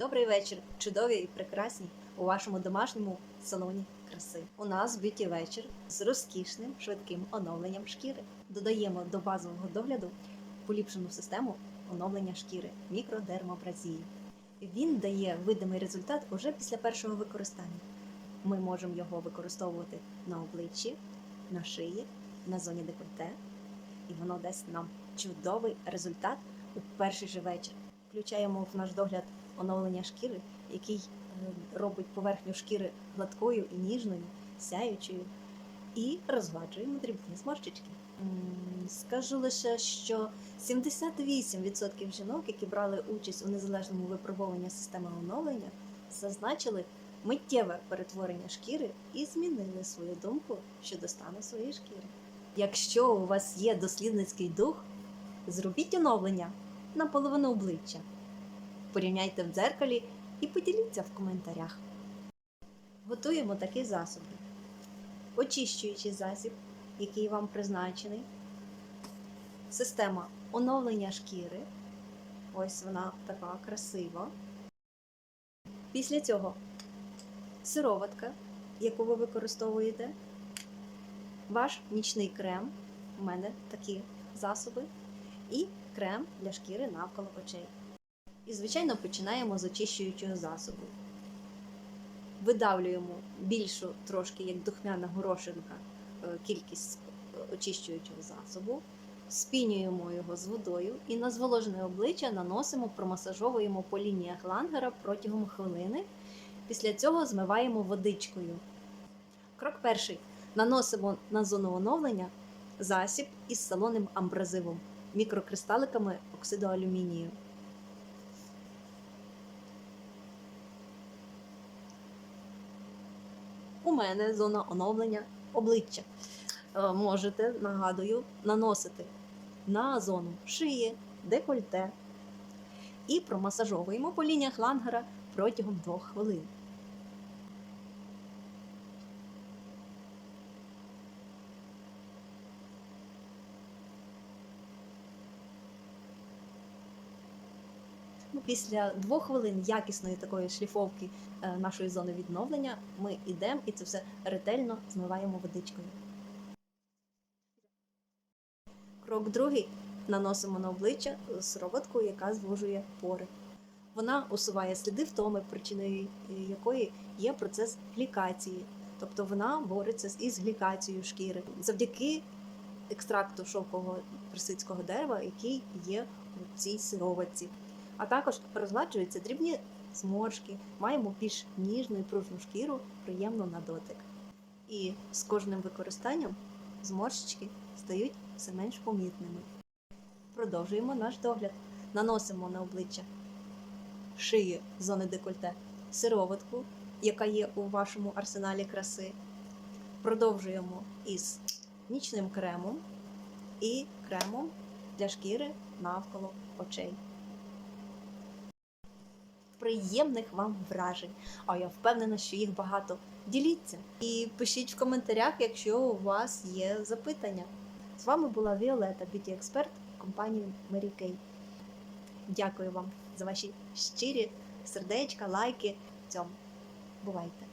Добрий вечір, чудові і прекрасні у вашому домашньому салоні краси. У нас б'юті вечір з розкішним швидким оновленням шкіри. Додаємо до базового догляду поліпшену систему оновлення шкіри мікродермабразії. Він дає видимий результат уже після першого використання. Ми можемо його використовувати на обличчі, на шиї, на зоні декольте, і воно дасть нам чудовий результат у перший же вечір. Включаємо в наш догляд оновлення шкіри, який е, робить поверхню шкіри гладкою і ніжною, сяючою, і розгладжуємо дрібні зморщички. Скажу лише, що 78% жінок, які брали участь у незалежному випробуванні системи оновлення, зазначили миттєве перетворення шкіри і змінили свою думку щодо стану своєї шкіри. Якщо у вас є дослідницький дух, зробіть оновлення на половину обличчя. Порівняйте в дзеркалі і поділіться в коментарях. Готуємо такий засіб. Очищуючий засіб, який вам призначений. Система оновлення шкіри. Ось вона така красива. Після цього сироватка, яку ви використовуєте. Ваш нічний крем. У мене такі засоби. І крем для шкіри навколо очей. І, звичайно, починаємо з очищуючого засобу. Видавлюємо більшу, трошки як духмяна горошинка, е, кількість е, очищуючого засобу, спінюємо його з водою і на зволожене обличчя наносимо, промасажовуємо по лініях лангера протягом хвилини. Після цього змиваємо водичкою. Крок перший. Наносимо на зону оновлення засіб із салонним амбразивом, мікрокристаликами оксиду алюмінію. У мене зона оновлення обличчя. Е, Можете, нагадую, наносити на зону шиї, декольте і промасажовуємо по лініях лангера протягом 2 хвилин. Після двох хвилин якісної такої шліфовки е, нашої зони відновлення ми йдемо і це все ретельно змиваємо водичкою. Крок другий наносимо на обличчя сироватку, яка звужує пори. Вона усуває сліди втоми, причиною якої є процес глікації, тобто вона бореться із глікацією шкіри завдяки екстракту шовкового персидського дерева, який є у цій сироватці. А також розгладжуються дрібні зморшки, маємо більш ніжну і пружну шкіру, приємну на дотик. І з кожним використанням зморщички стають все менш помітними. Продовжуємо наш догляд. Наносимо на обличчя шиї зони декольте сироватку, яка є у вашому арсеналі краси. Продовжуємо із нічним кремом і кремом для шкіри навколо очей. Приємних вам вражень, а я впевнена, що їх багато. Діліться і пишіть в коментарях, якщо у вас є запитання. З вами була Віолета, б'юті експерт компанії Mary Kay. Дякую вам за ваші щирі сердечка, лайки. Цьому бувайте!